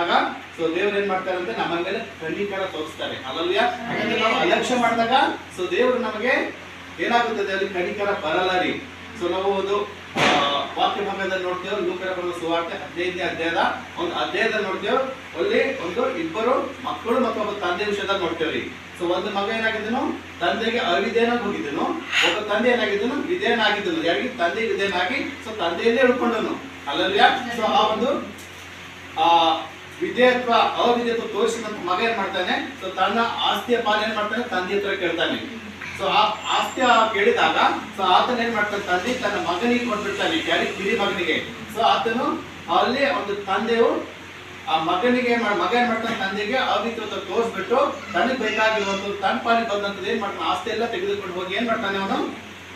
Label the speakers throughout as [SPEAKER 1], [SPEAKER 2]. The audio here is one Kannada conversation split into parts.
[SPEAKER 1] ಆಗ ಸೊ ದೇವ್ರು ಏನ್ ಮಾಡ್ತಾರೆ ಅಂದ್ರೆ ನಮ್ಮ ಮೇಲೆ ಕಣ್ಣಿಕರ ತೋರಿಸ್ತಾರೆ. ಅಲ್ಲಲ್ಯ? ಯಾಕಂದ್ರೆ ನಾವು ಅಲಕ್ಷ್ಯ ಮಾಡಿದಾಗ ಸೊ ದೇವರು ನಮಗೆ ಏನಾಗುತ್ತದೆ ಅಲ್ಲಿ ಕಣಿಕರ ಬರಲ್ಲ ರೀ. ಸೊ ನಾವು ಒಂದು ವಾಕ್ಯ ಭಾಗದಲ್ಲಿ ನೋಡ್ತೇವೆ ಲೂಕರ ಬರೆದ ಸುವಾರ್ತೆ ಹದಿನೈದನೇ ಅಧ್ಯಾಯದ ಒಂದು ಅಧ್ಯಾಯದ ನೋಡ್ತೇವೆ. ಅಲ್ಲಿ ಒಂದು ಇಬ್ಬರು ಮಕ್ಕಳು ಮತ್ತು ಒಬ್ಬ ತಂದೆ ವಿಷಯದಲ್ಲಿ ನೋಡ್ತೇವ್ರಿ ಸೊ ಒಂದು ಮಗ ಏನಾಗಿದ್ದನು? ತಂದೆಗೆ ಅವಿಧೇನಾಗಿ ಹೋಗಿದ್ದನು. ಒಬ್ಬ ತಂದೆ ಏನಾಗಿದ್ದನು? ವಿಧೇಯನಾಗಿದ್ದನು. ಯಾರಿಗೆ? ತಂದೆ ವಿಧೇಯನಾಗಿ ಸೊ ತಂದೆಯಲ್ಲೇ ಉಳ್ಕೊಂಡನು. ಅಲ್ಲಲ್ಯ? ಸೊ ಆ ಒಂದು ಆ ವಿಧೇಯತ್ವ ಅವಿಧೇಯತ್ವ ತೋರಿಸಿದಂತ ಮಗ ಏನ್ ಮಾಡ್ತಾನೆ? ಸೊ ತನ್ನ ಆಸ್ತಿಯ ಪಾಲ ಏನ್ ಮಾಡ್ತಾನೆ? ತಂದೆ ಹತ್ರ ಕೇಳ್ತಾನೆ. ಸೊ ಆ ಆಸ್ತಿ ಕೇಳಿದಾಗ, ಸೊ ಆತನ ಏನ್ ಮಾಡ್ತಾನೆ? ತಂದೆ ತನ್ನ ಮಗನಿಗೆ ಕೊಟ್ಬಿಡ್ತಾನೆ, ಯಾರಿಗೆ? ಕಿರಿ ಮಗನಿಗೆ. ಸೊ ಆತನು ಅಲ್ಲಿ ಒಂದು ತಂದೆಯು ಆ ಮಗನಿಗೆ ಮಗ ಏನ್ ಮಾಡ್ತಾನೆ ತಂದೆಗೆ ಅವಿಧೇಯತ್ವ ತೋರಿಸ್ಬಿಟ್ಟು ತನಗೆ ಬೇಕಾಗಿರುವಂತ ತನ್ನ ಪಾಲಿಗೆ ಬಂದಂತದ್ದು ಏನ್ ಮಾಡ್ತಾನೆ? ಆಸ್ತಿ ಎಲ್ಲ ತೆಗೆದುಕೊಂಡು ಹೋಗಿ ಏನ್ ಮಾಡ್ತಾನೆ ಅವನು?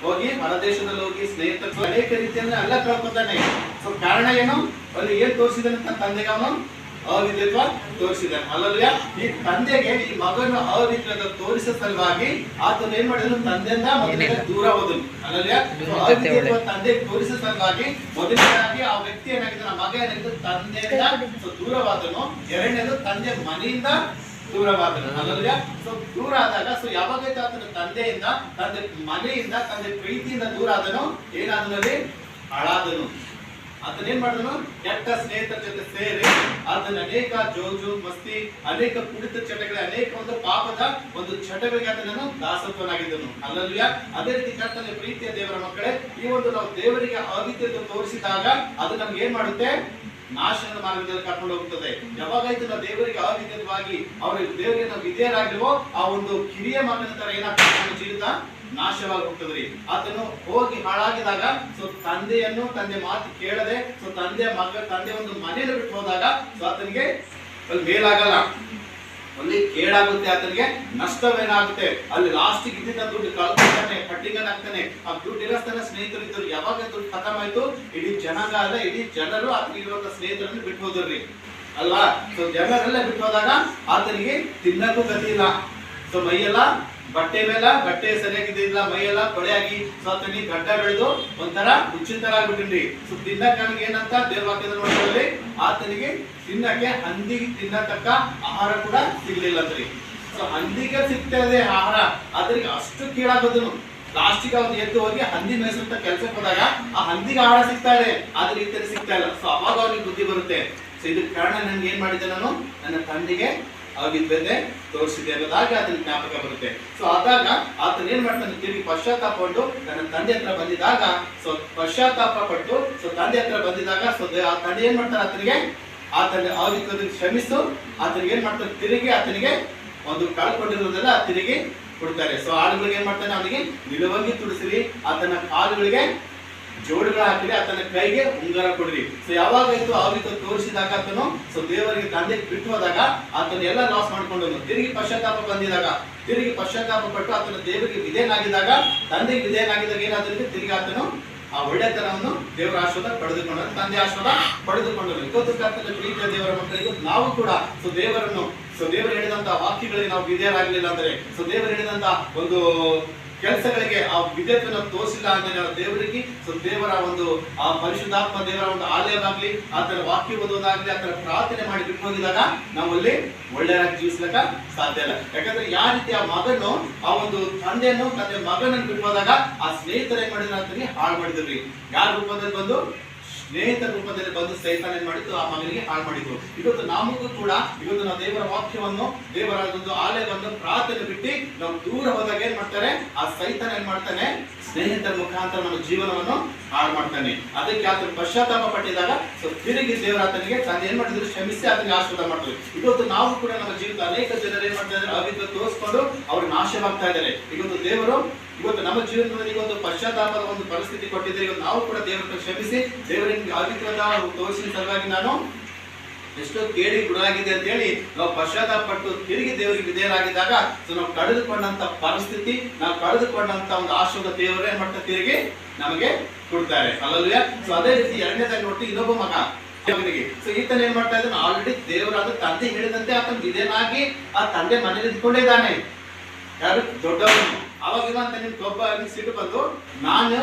[SPEAKER 1] ಹೋಗಿ ಹೊರದೇಶದಲ್ಲಿ ಹೋಗಿ ಸ್ನೇಹಿತರು ಅನೇಕ ರೀತಿಯಲ್ಲಿ ಎಲ್ಲ ಕಳ್ಕೊತಾನೆ. ಸೊ ಕಾರಣ ಏನು? ಅಲ್ಲಿ ಏನ್ ತೋರಿಸಿದಾನೆ ತನ್ನ ತಂದೆಗೆ ಅವನು? ಅವಿದ್ಯತ್ವ ತೋರಿಸಿದ್ದಾನೆ. ಅಲ್ಲಲ್ಯ ಈ ತಂದೆಗೆ ಈ ಮಗನ ಅವಿದ್ಯದ ತೋರಿಸ ಸಲುವಾಗಿ ಆತನ ಏನ್ ಮಾಡಿದನು? ತಂದೆಯಿಂದ ಮೊದಲಿಗೆ ದೂರ ಹೋದನು. ಅಲ್ಲಲ್ಯ So, ಅವಿದ್ಯತ್ವ ತಂದೆ ತೋರಿಸ ಸಲುವಾಗಿ ಮೊದಲನೇದಾಗಿ ಆ ವ್ಯಕ್ತಿ ಏನಾಗಿದ್ರು ಆ ಮಗ ಏನಾಗಿದ್ರು ತಂದೆಯಿಂದ ದೂರವಾದನು. ಎರಡನೇದು ತಂದೆ ಮನೆಯಿಂದ ದೂರವಾದನು. ಅಲ್ಲಲ್ಯ ಸೊ ದೂರ ಆದಾಗ ಸೊ ಯಾವಾಗೈತೆ ಆತನ ತಂದೆಯಿಂದ ತಂದೆ ಮನೆಯಿಂದ ತಂದೆ ಪ್ರೀತಿಯಿಂದ ದೂರ ಆದನು? ಏನಾದನಲ್ಲಿ? ಹಾಳಾದನು. ಅದನ್ನೇನ್ ಮಾಡಿದನು? ಕೆಟ್ಟ ಸ್ನೇಹಿತರ ಜೊತೆ ಸೇರಿ ಆತನ ಅನೇಕ ಜೋಜು, ಮಸ್ತಿ, ಅನೇಕ ಕುಡಿತ ಚಟಗಳ, ಅನೇಕ ಒಂದು ಪಾಪದ ಒಂದು ಚಟಗಳಿಗೆ ಆತನನ್ನು ದಾಸತ್ವನಾಗಿದ್ದನು. ಅಲ್ಲಲ್ಯ, ಅದೇ ರೀತಿ ಕರ್ತನ ಪ್ರೀತಿಯ ದೇವರ ಮಕ್ಕಳೇ, ಈ ಒಂದು ನಾವು ದೇವರಿಗೆ ಅವಿದ್ಯತೆ ತೋರಿಸಿದಾಗ ಅದು ನಮ್ಗೆ ಏನ್ ಮಾಡುತ್ತೆ? ನಾಶನ ಮಾರ್ಗದಲ್ಲಿ ಕರ್ಕೊಂಡು ಹೋಗುತ್ತದೆ ಯಾವಾಗೈತೆ ನಾವು ದೇವರಿಗೆ ಅವಿದ್ಯವಾಗಿ ಅವರಿಗೆ ದೇವರಿಗೆ ನಾವು ವಿಧೇಯರಾಗಿರುವ, ಆ ಒಂದು ಕಿರಿಯ ಮಗನ ತರ ಏನಾಗ್ತದೆ ನಮ್ಮ ಜೀವಿತ? ನಾಶವಾಗಿ ಹೋಗ್ತದ್ರಿ ಆತನು ಹೋಗಿ ಹಾಳಾಗಿದಾಗ, ಸೊ ತಂದೆಯನ್ನು ತಂದೆ ಮಾತು ಕೇಳದೆ, ಸೊ ತಂದೆ ಮಗ, ತಂದೆ ಒಂದು ಮನೆಯನ್ನು ಬಿಟ್ಟು ಹೋದಾಗ, ಸೊ ಆತನಿಗೆ ಅಲ್ಲಿ ಮೇಲಾಗಲ್ಲ. ಅಲ್ಲಿ ಕೇಳಾಗುತ್ತೆ ಆತನಿಗೆ, ನಷ್ಟವೇನಾಗುತ್ತೆ? ಅಲ್ಲಿ ಲಾಸ್ಟ್ ಇದ್ದಿದ್ದ ದುಡ್ಡು ಕಳ್ಕೊತಾನೆ ಕಟ್ಟಿಂಗನ್ ಆಗ್ತಾನೆ ಆ ದುಡ್ಡು ಇರಸ್ತಾನೆ ಸ್ನೇಹಿತರು ಇದ್ದರು ಯಾವಾಗ ದುಡ್ಡು ಖತಮ್ ಆಯ್ತು? ಇಡೀ ಜನಾಂಗ ಅಲ್ಲ, ಇಡೀ ಜನರು ಆತನಿಗೆ ಇರುವಂತ ಸ್ನೇಹಿತರನ್ನು ಬಿಟ್ಟು ಹೋದ್ರಿ ಅಲ್ವಾ? ಸೊ ಜನರೆಲ್ಲ ಬಿಟ್ಟು ಹೋದಾಗ ಆತನಿಗೆ ತಿನ್ನಕ್ಕೂ ಗತಿ ಇಲ್ಲ. ಸೊ ಮೈಯೆಲ್ಲ ಬಟ್ಟೆ ಮೇಲೆ, ಬಟ್ಟೆ ಸರಿಯಾಗಿದ್ದಿಲ್ಲ ಮೈಯೆಲ್ಲ ಕೊಳೆಯಾಗಿ ಸೊ ಆತನಿಗೆ ಗಡ್ಡ ಬೆಳೆದು ಒಂಥರ ಉಚಿತರ ಆಗ್ಬಿಟ್ಟಿನ್ರಿ ಸೊ ತಿನ್ನಕ್ಕೆ ನನ್ಗೆ ಏನಂತ ದೇವ್ರ ನೋಡೋದ್ರಲ್ಲಿ ಆತನಿಗೆ ತಿನ್ನಕ್ಕೆ, ಹಂದಿಗೆ ತಿನ್ನತಕ್ಕ ಆಹಾರ ಕೂಡ ಸಿಗ್ಲಿಲ್ಲ ಅಂದ್ರಿ. ಸೊ, ಹಂದಿಗೆ ಸಿಗ್ತಾ ಇದೆ ಆಹಾರ ಅದ್ರಿಗೆ ಅಷ್ಟು ಕೀಳಾಗೋದನು ಲಾಸ್ಟಿಗೆ ಅವ್ನು ಎದ್ದು ಹೋಗಿ ಹಂದಿ ಮೇಯಿಸುವಂತ ಕೆಲ್ಸಕ್ಕೆ ಹೋದಾಗ ಆ ಹಂದಿಗೆ ಆಹಾರ ಸಿಗ್ತಾ ಇದೆ, ಆದ್ರೆ ಈ ತರ ಸಿಗ್ತಾ ಇಲ್ಲ. ಸೊ, ಅವಾಗ ಅವ್ನಿಗೆ ಬುದ್ಧಿ ಬರುತ್ತೆ. ಸೊ, ಇದಕ್ಕೆ ಕಾರಣ ನನ್ಗೆ ಏನ್ ಮಾಡಿದೆ ನಾನು? ನನ್ನ ತಂದೆಗೆ ಅವಿದ್ಯತೆ ತೋರಿಸಿದೆ ಅನ್ನೋದಾಗಿ ಆತನ ಜ್ಞಾಪಕ ಬರುತ್ತೆ. ಸೊ ಆದಾಗ ಆತನ ಏನ್ ಮಾಡ್ತಾನೆ ತಿರುಗಿ ಪಶ್ಚಾತ್ತಾಪ ಪಟ್ಟು ನನ್ನ ತಂದೆ ಹತ್ರ ಬಂದಿದಾಗ ಸೊ ಪಶ್ಚಾತ್ತಾಪ ಪಟ್ಟು ಸೊ ತಂದೆ ಹತ್ರ ಬಂದಿದಾಗ ಸೊ ಆ ತಂದೆ ಏನ್ ಮಾಡ್ತಾನೆ ಆತನಿಗೆ? ಆತನ ಆಗಿದ್ದ ಕ್ಷಮಿಸು ಆತನಿಗೆ ಏನ್ ಮಾಡ್ತಾನೆ? ತಿರುಗಿ ಆತನಿಗೆ ಒಂದು ಕಳ್ಕೊಂಡಿರೋದೆಲ್ಲ ತಿರುಗಿ ಕೊಡ್ತಾರೆ. ಸೊ ಆಳುಗಳಿಗೆ ಏನ್ ಮಾಡ್ತಾನೆ ಅವನಿಗೆ? ನಿಲುವಂಗಿ ತುಡಿಸಿರಿ ಆತನ ಕಾಲುಗಳಿಗೆ ಜೋಡುಗಳ ಹಾಕಿದ್ರೆ ಆತನ ಕೈಗೆ ಉಂಗಾರ ಕೊಡ್ರಿ. ಸೊ ಯಾವಾಗಾಯ್ತು ಆ ರೀತಿ ತೋರಿಸಿದಾಗ ಆತನು ಸೊ ದೇವರಿಗೆ ತಂದೆ ಬಿಟ್ಟು ಹೋದಾಗ ಆತನ ಎಲ್ಲ ಲಾಸ್ ಮಾಡ್ಕೊಂಡನು ತಿರುಗಿ ಪಶ್ಚಾತ್ತಾಪ ಬಂದಿದಾಗ, ತಿರುಗಿ ಪಶ್ಚಾತ್ತಾಪ ಪಟ್ಟು ಆತನ ದೇವರಿಗೆ ಆಗಿದಾಗ ತಂದೆಗೆ ವಿಧೇಯನಾಗಿದ್ದಾಗ ಏನಾದ್ರೆ ತಿರುಗಿ ಆತನು ಆ ಒಳ್ಳೆತನವನ್ನು ದೇವರ ಆಶ್ವಾದ ಪಡೆದುಕೊಂಡನು. ತಂದೆ ಆಶ್ವಾದ ಪಡೆದುಕೊಂಡನು. ಇವತ್ತು ಪ್ರೀತಿಯ ದೇವರ ಮಕ್ಕಳಿಗೂ ನಾವು ಕೂಡ ಸೊ ದೇವರನ್ನು ಸೊ ದೇವರು ಹೇಳಿದಂತ ವಾಕ್ಯಗಳಿಗೆ ನಾವು ವಿಧೇಯರಾಗಲಿಲ್ಲ ಅಂದ್ರೆ ಸೊ ದೇವರು ಹೇಳಿದಂತ ಒಂದು ಕೆಲಸಗಳಿಗೆ ಆ ವಿಧೇಯತೆಯನ್ನು ತೋರಿಸಿಲ್ಲ ಅಂದ್ರೆ ದೇವರಿಗೆ ದೇವರ ಒಂದು, ಆ ಪರಿಶುದ್ಧಾತ್ಮ ದೇವರ ಒಂದು ಆಲಯವಾಗ್ಲಿ ಆತರ ವಾಕ್ಯ ಓದೋದಾಗ್ಲಿ ಆತರ ಪ್ರಾರ್ಥನೆ ಮಾಡಿ ಬಿಟ್ಟು ಹೋಗಿದಾಗ ನಾವು ಅಲ್ಲಿ ಒಳ್ಳೆಯರಾಗಿ ಜೀವಿಸ್ಲಿಕ್ಕ ಸಾಧ್ಯ ಇಲ್ಲ. ಯಾಕಂದ್ರೆ ಯಾವ ರೀತಿ ಆ ಮಗನು ಆ ಒಂದು ತಂದೆಯನ್ನು ತಂದೆ ಮಗನನ್ನು ಬಿಟ್ಟು ಆ ಸ್ನೇಹಿತರೇ ಏನ್ ಮಾಡಿದ್ರು ಹಾಳು ಮಾಡಿದ್ರಿ. ಯಾರ ರೂಪದಲ್ಲಿ ಬಂದು? ಸ್ನೇಹಿತರ ರೂಪದಲ್ಲಿ ಬಂದು ಸೈತಾನ ಮಾಡಿದ್ದು ಆ ಮಗನಿಗೆ ಹಾಳು ಮಾಡಿದ್ರು ಇವತ್ತು ನಮಗೂ ಕೂಡ ಇವತ್ತು ನಾವು ದೇವರ ವಾಕ್ಯವನ್ನು ದೇವರ ಒಂದು ಆಲಯವನ್ನು ಪ್ರಾರ್ಥನೆ ಬಿಟ್ಟು ನಾವು ದೂರ ಹೋದಾಗ ಏನ್ ಮಾಡ್ತಾರೆ ಆ ಸೈತಾನ ಏನ್ ಮಾಡ್ತಾನೆ? ಸ್ನೇಹಿತರ ಮುಖಾಂತರ ನಮ್ಮ ಜೀವನವನ್ನು ಹಾಳು ಮಾಡ್ತಾನೆ. ಅದಕ್ಕೆ ಆತನ ಪಶ್ಚಾತ್ತಾಪ ಪಟ್ಟಿದಾಗ ಸೊ ತಿರುಗಿ ದೇವರ ಆತನಿಗೆ ತಾನು ಏನ್ ಮಾಡಿದ್ರು? ಕ್ಷಮಿಸಿ, ಆತನಿಗೆ ಆಶೀರ್ವಾದ ಮಾಡ್ತಾರೆ. ಇವತ್ತು ನಾವು ಕೂಡ ನಮ್ಮ ಜೀವಿತ ಅನೇಕ ಜನರು ಏನ್ ಮಾಡ್ತಾ ಇದ್ದಾರೆ? ಅವಿದ್ಯ ತೋರಿಸ್ಕೊಂಡು ಅವ್ರು ನಾಶವಾಗ್ತಾ ಇದ್ದಾರೆ. ಇವತ್ತು ದೇವರು ಇವತ್ತು ನಮ್ಮ ಜೀವನದಲ್ಲಿ ಒಂದು ಪಶ್ಚಾತ್ತಾಪದ ಒಂದು ಪರಿಸ್ಥಿತಿ ಕೊಟ್ಟಿದ್ದರೆ. ಇವತ್ತು ನಾವು ಕೂಡ ದೇವರನ್ನು ಕ್ಷಮಿಸಿ, ದೇವರಿಗೆ ನಾವು ತೋರಿಸಿದ ಸಲುವಾಗಿ ನಾನು ಎಷ್ಟೋ ಕೇಳಿ ಗುಣಾಗಿದೆ ಅಂತ ಹೇಳಿ ನಾವು ಪಶ್ಚಾತ್ತಾಪಟ್ಟು ತಿರುಗಿ ದೇವರಿಗೆ ವಿಧೇಯರಾಗಿದ್ದಾಗ ಸೊ ನಾವು ಕಳೆದುಕೊಂಡಂತ ಪರಿಸ್ಥಿತಿ, ನಾವು ಕಳೆದುಕೊಂಡಂತ ಒಂದು ಆಶ್ರದ ದೇವರೇ ಮಟ್ಟ ತಿರುಗಿ ನಮಗೆ ಕೊಡ್ತಾರೆ. ಅಲ್ಲಲ್ವೇ ಸೊ ಅದೇ ರೀತಿ ಎರಡನೇದಾಗಿ ನೋಡ್ತಿ ಇನ್ನೊಬ್ಬ ಮಗ. ಸೊ ಸೊ ಈತನ ಏನ್ ಮಾಡ್ತಾ ಇದ್ದಾನೆ? ಆಲ್ರೆಡಿ ದೇವರಾದ ತಂದೆ ಹೇಳಿದಂತೆ ಆತನ ವಿಧೇಯನಾಗಿ ಆ ತಂದೆ ಮನೇಲಿ ಇದ್ಕೊಂಡಿದ್ದಾನೆ ಯಾರು? ದೊಡ್ಡವನು. ಅವಾಗ ಅಂತ ನಿಮ್ ಕೊಬ್ಬ ನಿಮ್ ಸಿಟ್ಟು ಬಂದು ನಾನು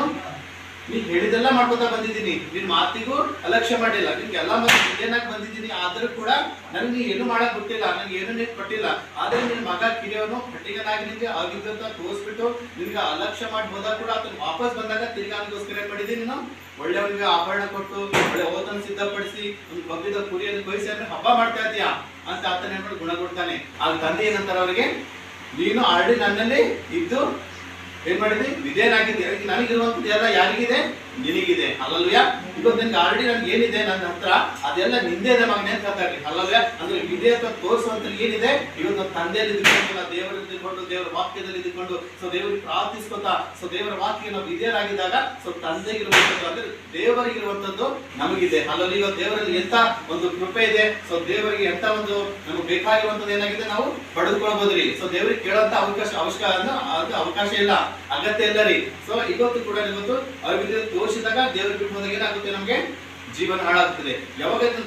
[SPEAKER 1] ನೀನ್ ಹೇಳಿದೆಲ್ಲ ಮಾಡ್ಕೊತಾ ಬಂದಿದ್ದೀನಿ. ನಿನ್ ಮಾತಿಗೂ ಅಲಕ್ಷ್ಯ ಮಾಡಿಲ್ಲ. ನಿನ್ಗೆ ಎಲ್ಲ ಮತ್ತೆ ಇಂಡಿಯನ್ ಬಂದಿದ್ದೀನಿ. ಆದ್ರೂ ಕೂಡ ನನಗೆ ಏನು ಮಾಡಕ್ ಗೊತ್ತಿಲ್ಲ. ನನ್ಗೆ ಏನು ನೀನ್ ಕೊಟ್ಟಿಲ್ಲ. ಆದ್ರೆ ನಿನ್ ಮಗ ಕಿರಿಯವನು ಕಟ್ಟಿಗನಾಗಿ ನಿನ್ಗೆ ಆಗಿದ್ದಂತ ತೋರಿಸ್ಬಿಟ್ಟು ನಿನ್ಗೆ ಅಲಕ್ಷ್ಯ ಮಾಡಿ ಹೋದಾಗ ಕೂಡ ಅದನ್ನ ವಾಪಸ್ ಬಂದಾಗ ತಿರ್ಗಾ ಅವನಿಗೋಸ್ಕರ ಏನ್ ಮಾಡಿದ್ದೀನಿ ನೀನು? ಒಳ್ಳೆಯವನಿಗೆ ಆಭರಣ ಕೊಟ್ಟು, ಒಳ್ಳೆ ಓದನ್ನು ಸಿದ್ಧಪಡಿಸಿ, ಒಂದು ಬಗ್ಗಿದ ಕುರಿಯನ್ನು ಕೊಯ್ಸಿ ಅಂದ್ರೆ ಹಬ್ಬ ಮಾಡ್ತಾ ಇದೀಯಾ ಅಂತ ಆತನ ಏನ್ ಮಾಡಿ ಗುಣ ಕೊಡ್ತಾನೆ ಆಗ ತಂದೆ ಏನಂತಾರೆ ಅವರಿಗೆ? ನೀನು ಆಲ್ರೆಡಿ ನನ್ನಲ್ಲಿ ಇದ್ದು ಏನ್ ಮಾಡಿದ್ರಿ ವಿಧೇಯನಾಗಿದ್ದೆ. ಅದಕ್ಕೆ ನನಗಿರುವಂತದ್ದು ಎಲ್ಲ ಯಾರಿಗಿದೆ? ನಿನಗಿದೆ. ಅಲ್ಲಲ್ವ್ಯ ಇವತ್ತು ನಿನ್ಗೆ ಆಲ್ರೆಡಿ ನನ್ಗೆ ಏನಿದೆ ನನ್ನ ಹತ್ರ, ಅದೆಲ್ಲ ನಿಂದೆ ಇದೆ ಮಗನೇ ಅಂತ ಹೇಳ್ತಾರೆ ಅಲ್ಲಲ್ವ್ಯ ಅಂದ್ರೆ ಅಂತ ತೋರಿಸುವಂತ ಏನಿದೆ? ಇವತ್ತು ನನ್ನ ತಂದೆಯಲ್ಲಿ ಇದ್ಕೊಂಡು ದೇವರಲ್ಲಿ ಇದ್ಕೊಂಡು ದೇವರ ವಾಕ್ಯದಲ್ಲಿ ಇದ್ಕೊಂಡು ಸೊ ದೇವರಿಗೆ ಪ್ರಾರ್ಥಿಸ್ಕೊತಾ, ಸೊ ದೇವರ ವಾಕ್ಯ ನಾವು ವಿಧೇಯರಾಗಿದ್ದಾಗ, ಸೊ ತಂದೆಗಿರುವಂತದ್ದು ಅಂದ್ರೆ ದೇವರಿಗಿರುವಂತದ್ದು ನಮಗಿದೆ. ಅಲ್ಲಲ್ಲಿ ಇವತ್ತು ದೇವರಲ್ಲಿ ಎಂತ ಒಂದು ಕೃಪೆ ಇದೆ, ಸೊ ದೇವರಿಗೆ ಎಂತ ಒಂದು ನಮಗೆ ಬೇಕಾಗಿರುವಂತದ್ದು ಏನಾಗಿದೆ ನಾವು ಪಡೆದುಕೊಳ್ಬೋದ್ರಿ. ಸೊ ದೇವರಿಗೆ ಕೇಳಂತ ಅವಕಾಶ, ಅವಶ್ಯ ಅದು ಅವಕಾಶ ಇಲ್ಲ. ಅಗತ್ಯ ಇಲ್ಲ ರೀ. ಸೊ ಇವತ್ತು ಕೂಡ ಇವತ್ತು ಅವ್ರಿಗೆ ತೋರಿಸಿದಾಗ ದೇವರ ಬಿಟ್ಟು ಹೋದಾಗ ಏನಾಗುತ್ತೆ ನಮಗೆ? ಜೀವನ ಹಾಳಾಗ್ತದೆ. ಯಾವಾಗ